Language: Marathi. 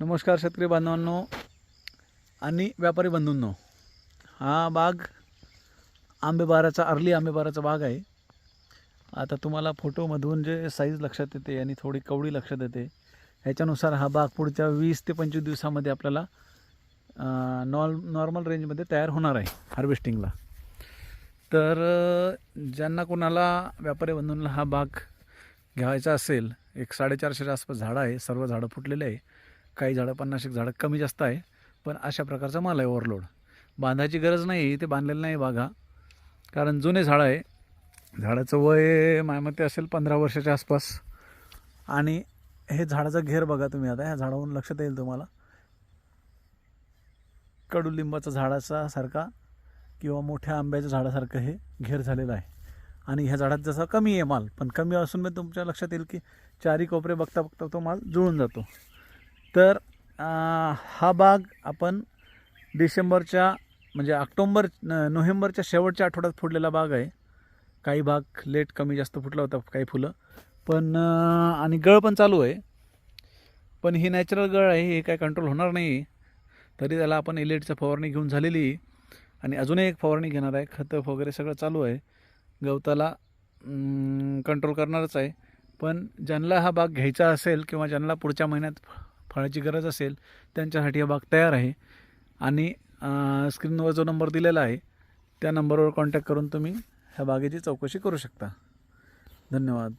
नमस्कार शेतकरी बांधवांनो आणि व्यापारी बंधूंनो. हा बाग आंबेबाराचा अर्ली आंबेबाराचा बाग आहे. आता तुम्हाला फोटोमधून जे साईज लक्षात येते आणि थोडी कवडी लक्षात येते ह्याच्यानुसार हा बाग पुढच्या वीस ते पंचवीस दिवसामध्ये आपल्याला नॉल नॉर्मल रेंजमध्ये तयार होणार आहे हार्वेस्टिंगला तर ज्यांना कोणाला व्यापारी बंधूंना हा बाग घ्यायचा असेल एक साडेचारशेच्या आसपास झाडं आहे सर्व झाडं फुटलेले आहे काही झाडं पन्नास एक झाडं कमी जास्त आहे पण अशा प्रकारचा माल आहे ओव्हरलोड बांधायची गरज नाही ते बांधलेलं नाही बागा. कारण जुने झाडं आहे. झाडाचं वय मायमते असेल पंधरा वर्षाच्या आसपास. आणि हे झाडाचा घेर बघा तुम्ही आता ह्या झाडावरून लक्षात येईल तुम्हाला. कडुलिंबाचा झाडाचा सारखा किंवा मोठ्या आंब्याच्या झाडासारखं हे घेर झालेलं आहे. आणि ह्या झाडात जसा कमी आहे माल पण कमी असून मी तुमच्या लक्षात येईल की चारी कोपरे बघता बघता तो माल जुळून जातो. तर हा बाग आपण डिसेंबरच्या म्हणजे ऑक्टोंबर नोव्हेंबरच्या शेवटच्या आठवड्यात फुटलेला बाग आहे. काही भाग लेट कमी जास्त फुटला होता काही फुलं. पण आणि गळ पण चालू आहे. पण ही नॅचरल गळ आहे हे काय कंट्रोल होणार नाही. तरी त्याला आपण इलेटचं फवारणी घेऊन झालेली आहे. आणि अजूनही एक फवारणी घेणार आहे. खतं वगैरे सगळं चालू आहे. गवताला कंट्रोल करणारच आहे. पण ज्यांना हा बाग घ्यायचा असेल किंवा ज्यांना पुढच्या महिन्यात फळाची गरज असेल त्यांच्यासाठी हा बाग तयार आहे. आणि स्क्रीनवर जो नंबर दिलेला आहे त्या नंबरवर कॉन्टॅक्ट करून तुम्ही ह्या बागेची चौकशी करू शकता. धन्यवाद.